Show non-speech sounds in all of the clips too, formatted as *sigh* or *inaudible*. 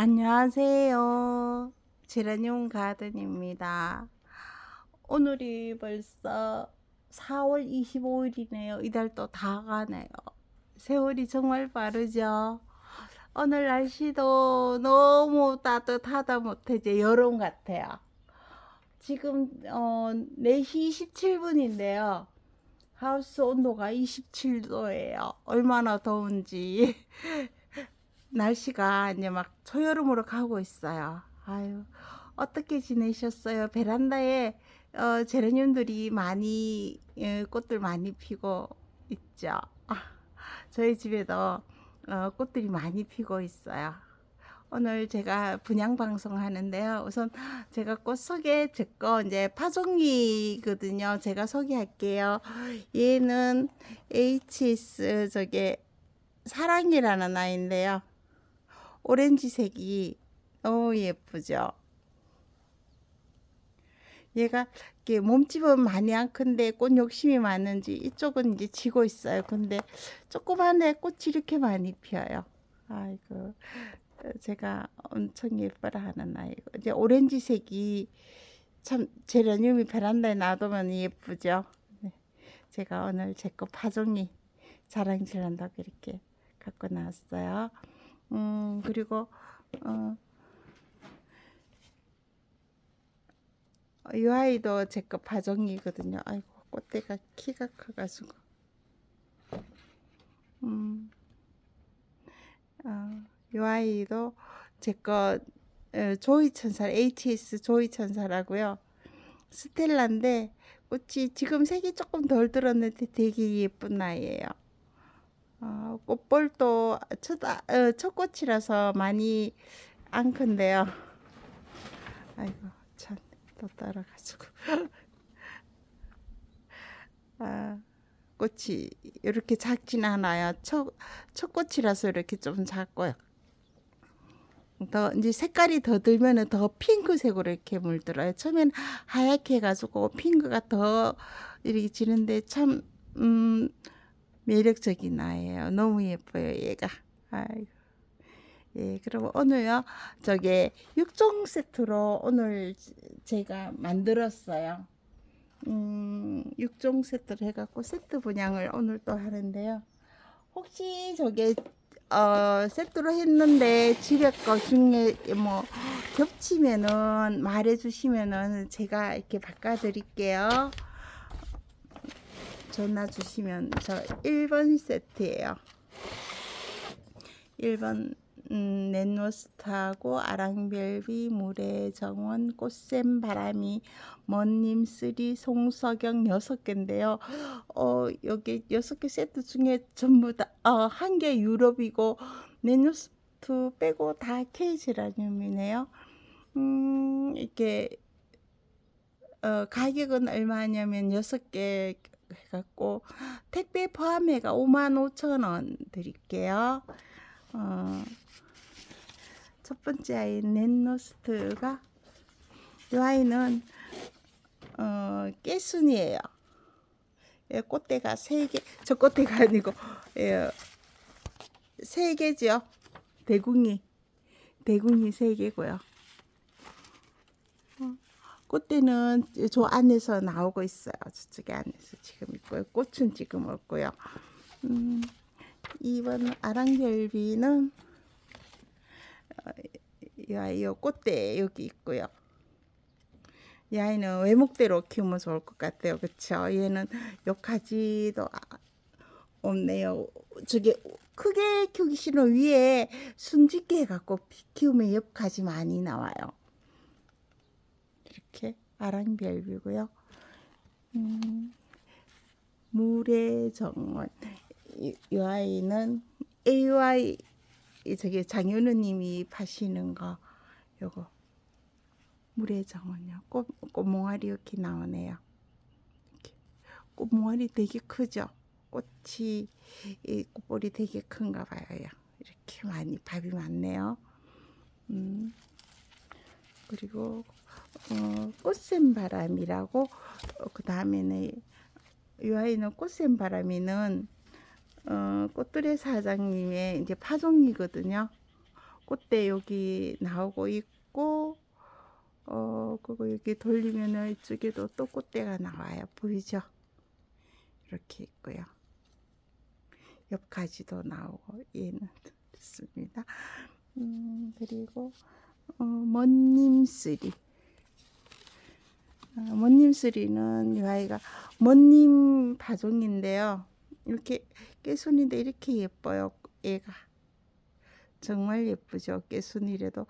안녕하세요. 제라늄 가든입니다. 오늘이 벌써 4월 25일이네요. 이달 또 다 가네요. 세월이 정말 빠르죠. 오늘 날씨도 너무 따뜻하다 못해 이제 여름 같아요. 지금 어, 4시 27분인데요. 하우스 온도가 27도예요. 얼마나 더운지. 날씨가 이제 막 초여름으로 가고 있어요. 아유, 어떻게 지내셨어요? 베란다에 어, 제라늄들이 많이 예, 꽃들 많이 피고 있죠. 아, 저희 집에도 어, 꽃들이 많이 피고 있어요. 오늘 제가 분양 방송 하는데요. 우선 제가 꽃 소개 제거 이제 파종이거든요. 제가 소개할게요. 얘는 HS 저게 사랑이라는 아이인데요. 오렌지색이 너무 예쁘죠. 얘가 이렇게 몸집은 많이 안 큰데 꽃 욕심이 많은지 이쪽은 이제 지고 있어요. 근데 조그만데 꽃이 이렇게 많이 피어요. 아이고 제가 엄청 예뻐라 하는 아이고 이제 오렌지색이 참 제라늄이 베란다에 놔두면 예쁘죠. 네. 제가 오늘 제 거 파종이 자랑질한다고 이렇게 갖고 나왔어요. 음, 그리고, 어, 이 아이도 제거 파종이거든요. 아이고, 꽃대가 키가 커가지고. 음, 어, 이 아이도 제 거, 어, 조이 천사, HS 조이 천사라고요. 스텔라인데, 꽃이 지금 색이 조금 덜 들었는데 되게 예쁜 아이예요. 어, 꽃볼도 첫, 아- 어, 첫 꽃이라서 많이 안 큰데요. 아이고, 참, 또 따라가지고. *laughs* 아, 꽃이 이렇게 작진 않아요. 첫, 첫 꽃이라서 이렇게 좀 작고요. 더, 이제 색깔이 더 들면은 더 핑크색으로 이렇게 물들어요. 처음엔 하얗게 해가지고 핑크가 더 이렇게 지는데 참, 음, 매력적인 아이예요. 너무 예뻐요, 얘가. 아이고. 예, 그럼 오늘요, 저게 6종 세트로 오늘 제가 만들었어요. 음, 6종 세트를 해갖고 세트 분양을 오늘 또 하는데요. 혹시 저게, 어, 세트로 했는데 집에 거 중에 뭐 겹치면은 말해주시면은 제가 이렇게 바꿔드릴게요. 전화 주시면 저 1번 세트예요. 1번 음, 넷노스타하고 아랑별비, 물의 정원, 꽃샘 바람이, 먼님 쓰리, 송석영 여섯 개인데요. 어, 여기 여섯 개 세트 중에 전부 다, 어, 한 개 유럽이고, 넷노스트 빼고 다 케이지라늄이네요. 음, 이렇게, 어, 가격은 얼마냐면 여섯 개 해갖고, 택배 포함해가 5만 5천 원 드릴게요. 어, 첫 번째 아이는 넷노스트가 이 아이는 어, 깨순이에요. 예, 꽃대가 세 개, 저 꽃대가 아니고 예, 세 개죠. 대궁이 대궁이 세 개고요. 어, 꽃대는 저 안에서 나오고 있어요. 저쪽에 안에서 지금 있고요. 꽃은 지금 없고요. 음, 2번 아랑별비는 어, 이 꽃대 여기 있고요. 이 아이는 외목대로 키우면 좋을 것 같아요. 그쵸? 얘는 요 가지도 아- 없네요. 저기 크게 키우기 싫으면 위에 순짓게 해갖고 키우면 옆 가지 많이 나와요. 이렇게 아랑별비고요. 음, 물의 정원. 이, 이 아이는 이 저기 장윤우님이 파시는 거 요거 물의 정원요 꽃 꽃몽아리 이렇게 나오네요. 이렇게 꽃몽아리 되게 크죠. 꽃이 이 꽃볼이 되게 큰가 봐요. 이렇게 많이 밥이 많네요. 음 그리고 어, 꽃샘 바람이라고 어, 그 다음에는 이 아이는 꽃샘 바람이는 어, 꽃들의 사장님의 이제 파종이거든요. 꽃대 여기 나오고 있고 어 그거 여기 돌리면은 이쪽에도 또 꽃대가 나와요. 보이죠? 이렇게 있고요. 옆 가지도 나오고 얘는 *laughs* 있습니다. 음 그리고 어 먼님쓰리. 어, 먼님쓰리는 이 아이가 먼님 파종인데요. 이렇게 깨순인데 이렇게 예뻐요 얘가. 정말 예쁘죠. 깨순이라도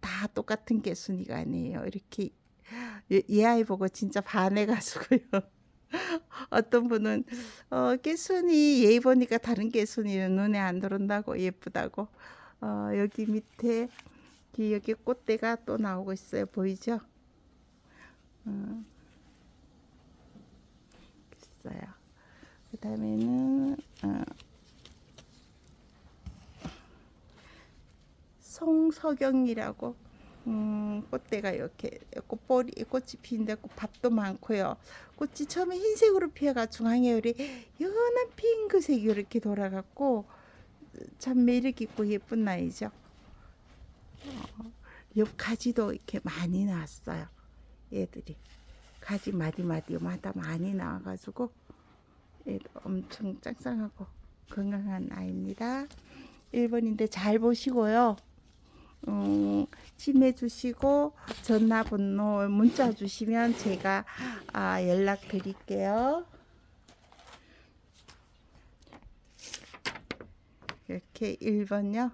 다 똑같은 깨순이가 아니에요. 이렇게 이- 이 아이 보고 진짜 반해가지고요. *laughs* 어떤 분은 어, 깨순이 얘 보니까 다른 깨순이는 눈에 안 들어온다고 예쁘다고. 어, 여기 밑에 이- 여기 꽃대가 또 나오고 있어요. 보이죠 어, 있어요 그 다음에는 어, 송석영이라고 음, 꽃대가 이렇게 꽃볼이 꽃이 피는데 꽃밥도 많고요. 꽃이 처음에 흰색으로 피어가 중앙에 우리 연한 핑크색이 이렇게 돌아갔고 참 매력 있고 예쁜 나이죠. 어, 옆 가지도 이렇게 많이 나왔어요. 얘들이 가지 마디 마디마다 많이 나와가지고 엄청 짱짱하고 건강한 아이입니다. 1번인데 잘 보시고요. 음, 심해 주시고 전화 번호 문자 주시면 제가 아, 연락 드릴게요. 이렇게 1번요.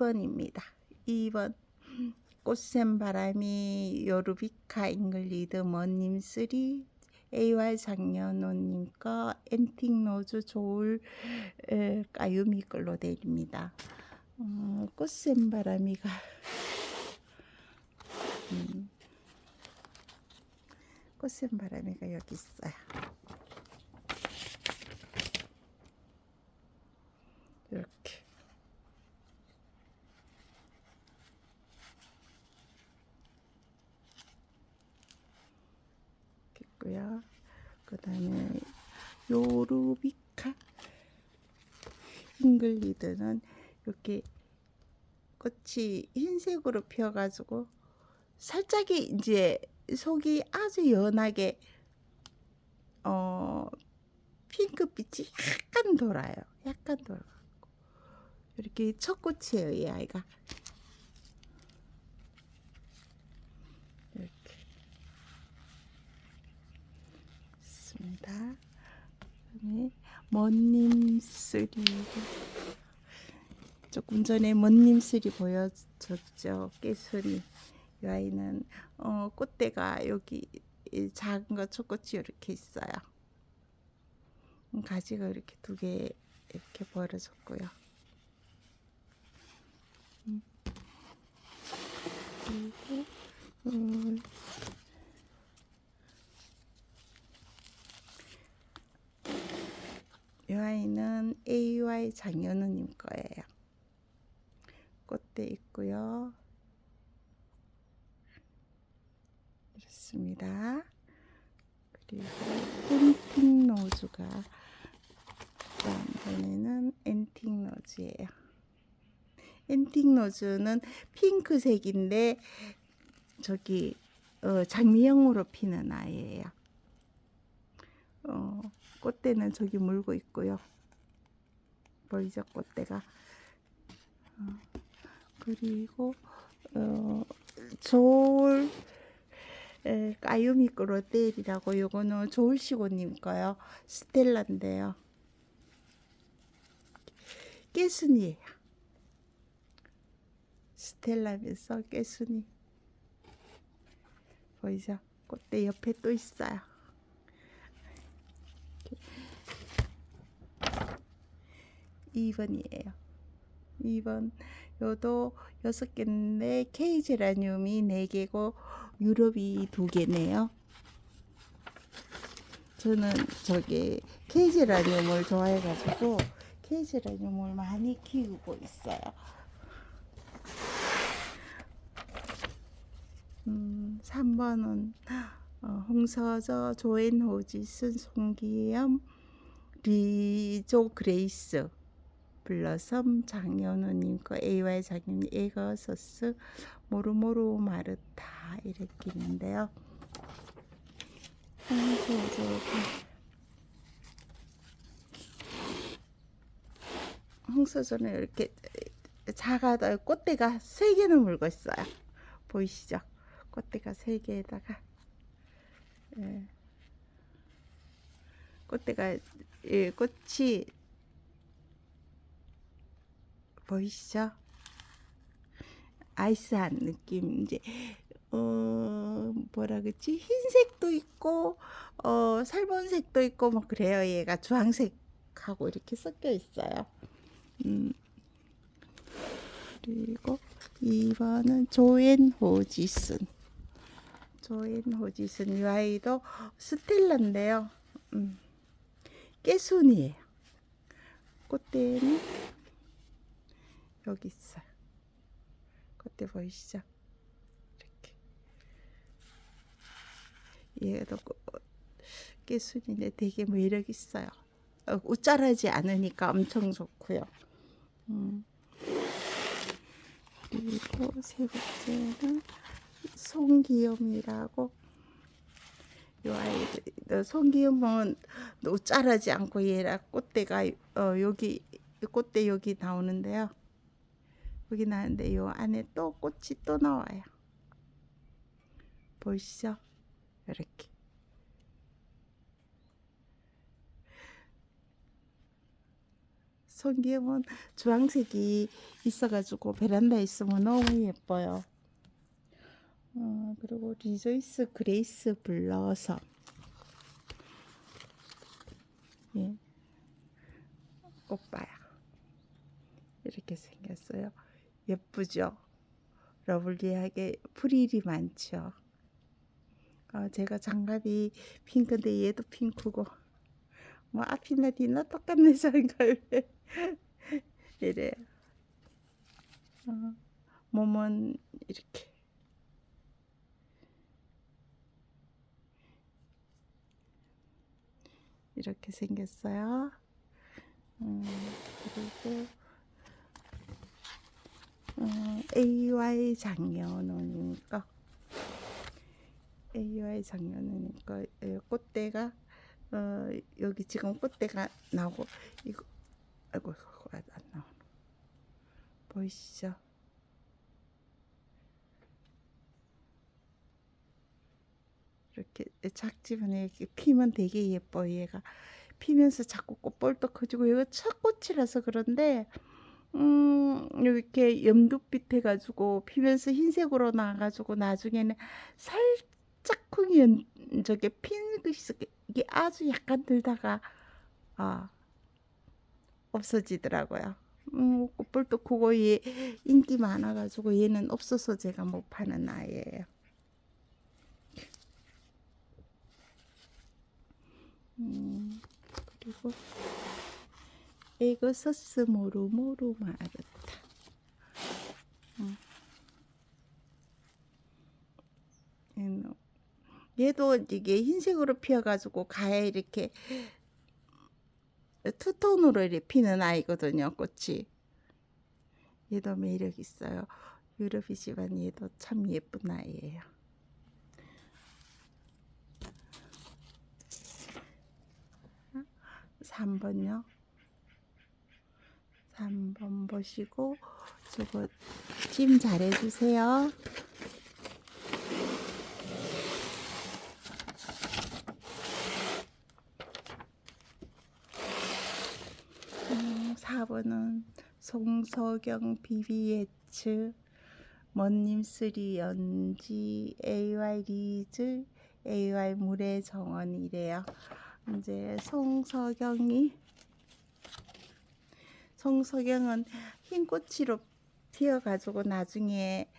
2번입니다. 2번 꽃샘 바람이 요르비카 잉글리드 머님 쓰리 AY 장년호님 거 엔틱 노즈 조울 에, 까유미 걸로 내립니다. 어, 꽃샘 바람이가 음, 꽃샘 바람이가 여기 있어요. 이렇게 있고요. 그 다음에 요루비카 잉글리드는 이렇게 꽃이 흰색으로 피어가지고 살짝이 이제 속이 아주 연하게 어 핑크빛이 약간 돌아요. 약간 돌아가고 이렇게 첫 꽃이에요, 이 아이가. 이렇게 있습니다. 그 다음에 먼님쓰리 조금 전에 먼님쓰리 보여줬죠. 깨순이 이 아이는 어, 꽃대가 여기 이 작은 거 초꽃이 이렇게 있어요. 음, 가지가 이렇게 두 개 이렇게 벌어졌고요. 음. 그리고 음, 이 아이는 AY 장현우님 거예요. 꽃대 있고요. 이렇습니다. 그리고 엔틱 노즈가 다음번에는 엔틱 노즈예요. 엔틱 노즈는 핑크색인데 저기 어, 장미형으로 피는 아이예요. 어, 꽃대는 저기 물고 있고요. 보이죠 꽃대가. 어, 그리고 어, 조울 에, 까유미 크로텔이라고 요거는 조울시고님 거요. 스텔라인데요. 깨순이에요. 스텔라면서 깨순이. 보이죠? 꽃대 옆에 또 있어요. 2번이에요. 2번 요도 여섯 개인데 케이제라늄이 네 개고 유럽이 두 개네요. 저는 저기 케이제라늄을 좋아해 가지고 케이제라늄을 많이 키우고 있어요. 음, 3번은 어, 홍서저, 조앤 호지슨, 송기염, 리조 그레이스, 블러섬, 장현우님 거 AY 장현우 에거서스, 모루모루 마르타 이렇게 있는데요. 홍서저는 이렇게 작아도 꽃대가 세 개는 물고 있어요. 보이시죠? 꽃대가 세 개에다가 예. 꽃대가 예, 꽃이 보이시죠? 아이스한 느낌. 이제 어 뭐라 그랬지? 흰색도 있고 어 살몬색도 있고 뭐 그래요. 얘가 주황색하고 이렇게 섞여 있어요. 음. 그리고 2번은 조앤 호지슨. 조앤 호지슨 이 아이도 스텔라인데요. 음, 깨순이에요. 꽃대는 여기 있어요. 꽃대 보이시죠? 이렇게. 얘도 꽃- 깨순인데 되게 매력 있어요. 어, 우짜라지 않으니까 엄청 좋고요. 음. 그리고 세 번째는 송기염이라고. 요 아이들 송기염은 자라지 않고 얘라 꽃대가 어 여기 꽃대 여기 나오는데요. 여기 나는데 요 안에 또 꽃이 또 나와요. 보이시죠? 이렇게. 송기염은 주황색이 있어가지고 베란다에 있으면 너무 예뻐요. 어, 그리고 리조이스 그레이스 블러썸. 예. 꽃봐요. 이렇게 생겼어요. 예쁘죠? 러블리하게 프릴이 많죠? 어, 제가 장갑이 핑크인데 얘도 핑크고 뭐 앞이나 뒤나 똑같네 장갑이 *laughs* 이래요. 어, 몸은 이렇게 이렇게 생겼어요. 음, 그리고 어, AY 장년호님 거 AY 장년호님 거 예, 꽃대가 어, 여기 지금 꽃대가 나오고 이거 아이고 이거 안 나오노 보이시죠? 이렇게 작지만 이렇게 피면 되게 예뻐 얘가 피면서 자꾸 꽃볼도 커지고 이거 첫 꽃이라서 그런데 음 이렇게 염두빛 해가지고 피면서 흰색으로 나가지고 나중에는 살짝쿵 연 저게 이게 아주 약간 들다가 아 없어지더라고요. 음, 꽃볼도 크고 얘 인기 많아가지고 얘는 없어서 제가 못 파는 아이예요. 음, 그리고 에그서스 모루모루 마르타. 음. 얘는- 얘도 이게 흰색으로 피어가지고 가에 이렇게 투톤으로 이렇게 피는 아이거든요, 꽃이. 얘도 매력 있어요. 유럽이지만 얘도 참 예쁜 아이예요. 3번요. 3번 보시고 저거 찜 잘해주세요. 음, 4번은 송서경 비비에츠 먼님쓰리 연지 AY 리즈 AY 물의 정원이래요. 이제 송서경이 송서경은 흰 꽃으로 피어가지고 나중에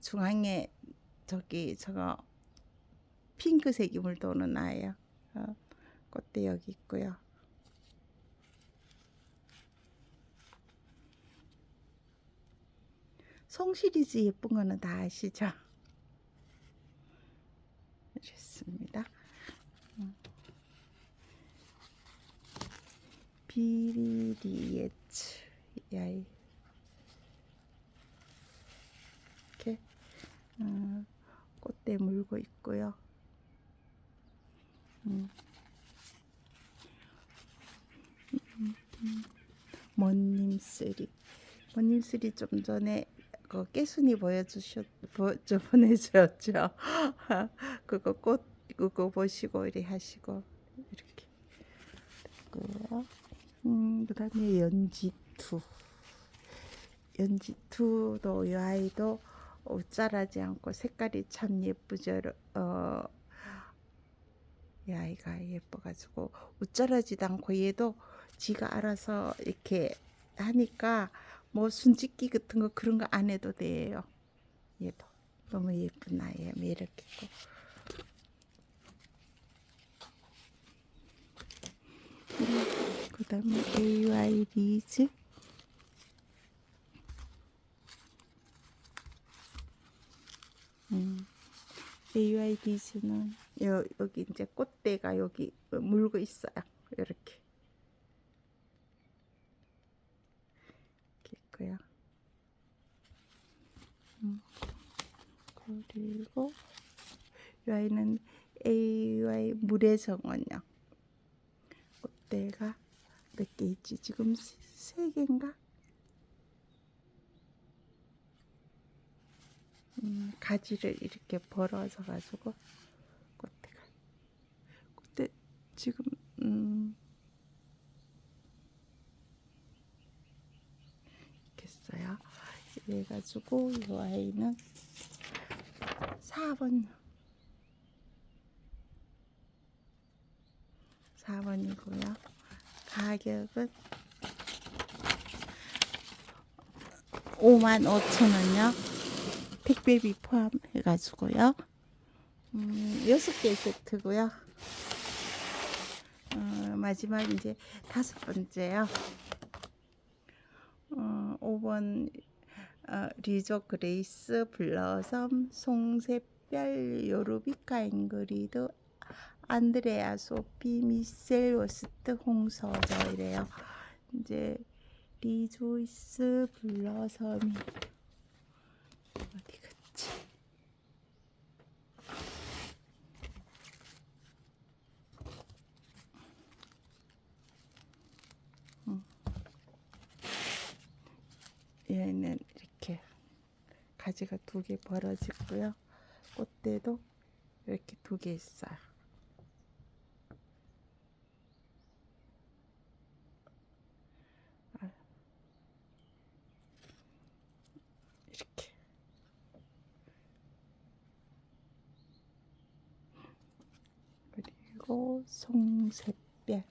중앙에 저기 저거 핑크색이 물도는 아예요. 어, 꽃대 여기 있고요. 송 시리즈 예쁜 거는 다 아시죠? 이렇습니다. 음. 비리리에 츠 야이 이렇게 어, 꽃대 물고 있고요. 음. 먼님쓰리 먼님쓰리 좀 전에 그 깨순이 보여주셨 보내주셨죠 *laughs* 그거 꽃 그거 보시고 이리 하시고 이렇게 됐고요 음 그 다음에 연지투 연지투도 이 아이도 옷자라지 않고 색깔이 참 예쁘죠 어, 이 아이가 예뻐가지고 웃자라지도 않고 얘도 지가 알아서 이렇게 하니까 뭐 순짓기 같은 거 그런 거 안 해도 돼요. 얘도 너무 예쁜 아이예요. 매력 있고. 그 다음에 AY 리즈 음. AY 리즈는 여, 여기 이제 꽃대가 여기 물고 있어요. 이렇게. 이렇게 있고요. 음. 그리고 이 아이는 AY 물의 정원요. 꽃대가 몇 개 있지? 지금 세, 세 개인가? 음, 가지를 이렇게 벌어서 가지고 꽃대가 꽃대 지금 음 이렇게 써요. 이래 가지고 이 아이는 4번 4번이고요. 가격은 5만 5천 원요. 택배비 포함해가지고요. 음, 6개 세트고요. 어, 마지막 이제 다섯 번째요. 어, 5번 어, 리조 그레이스 블러섬 송새별 요르비카 앵그리드 안드레아 소피 미셀 워스트 홍서저 이래요. 이제 리조이스 블러섬이 어디 갔지? 음. 얘는 이렇게 가지가 두 개 벌어지고요. 꽃대도 이렇게 두 개 있어요. 아. 이렇게 그리고 송새별.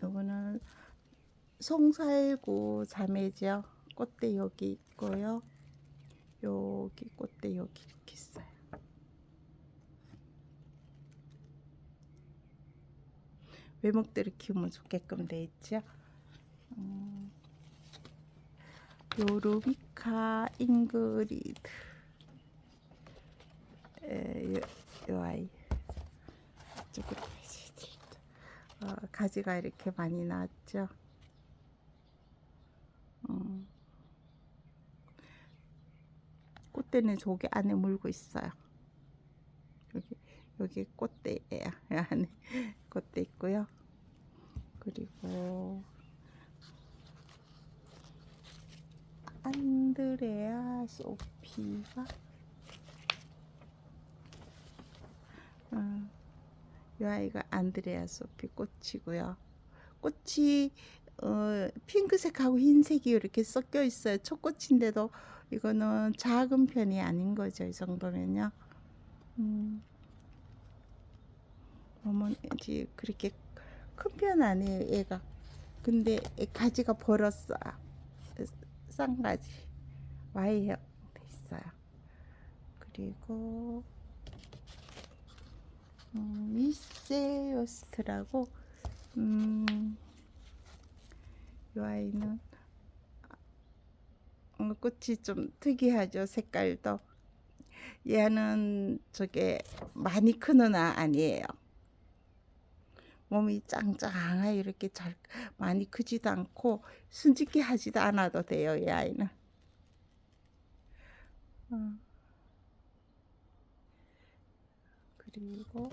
요거는 송살구 자매죠. 꽃대 여기 있고요. 여기 꽃대 여기 이렇게 있어요. 외목대를 키우면 좋게끔 돼 있죠. 음, 요르비카 잉그리드 에, 요, 요 아이 보여드릴게요. 어, 가지가 이렇게 많이 나왔죠. 음. 꽃대는 저기 안에 물고 있어요. 여기 여기 꽃대예요. 안에 *laughs* 꽃대 있고요. 그리고 안드레아 소피가 어, 이 아이가 안드레아 소피 꽃이고요. 꽃이 어, 핑크색하고 흰색이 이렇게 섞여 있어요. 초꽃인데도 이거는 작은 편이 아닌 거죠. 이 정도면요. 음, 어머니 그렇게 큰 편 아니에요. 얘가. 근데 가지가 벌었어요. 쌍가지. Y형 돼 있어요. 그리고 음, 미세요스트라고 음, 이 아이는 어, 꽃이 좀 특이하죠 색깔도 얘는 저게 많이 크는 아 아니에요. 몸이 짱짱하게 이렇게 잘 많이 크지도 않고 순짓기 하지도 않아도 돼요, 이 아이는. 어. 그리고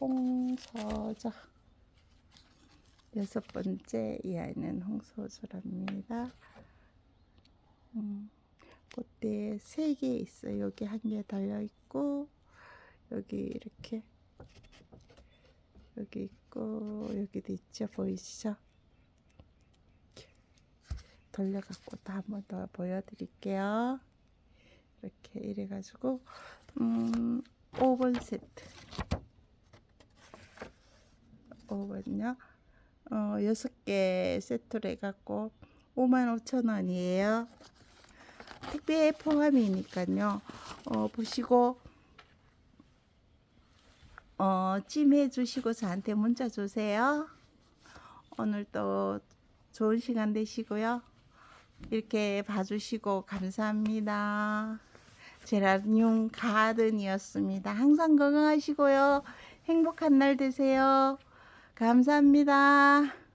홍서자 여섯 번째 이 아이는 홍서주랍니다. 음, 꽃대 세 개 있어요. 여기 한 개 달려 있고 여기 이렇게 여기 있고 여기도 있죠. 보이시죠? 돌려갖고 또 한 번 더 보여드릴게요. 이렇게 이래가지고 음 5번 세트 5번요. 어, 6개 세트로 해갖고 55,000원이에요. 택배 포함이니까요. 어, 보시고 어, 찜해 주시고 저한테 문자 주세요. 오늘도 좋은 시간 되시고요. 이렇게 봐주시고 감사합니다. 제라늄 가든이었습니다. 항상 건강하시고요. 행복한 날 되세요. 감사합니다.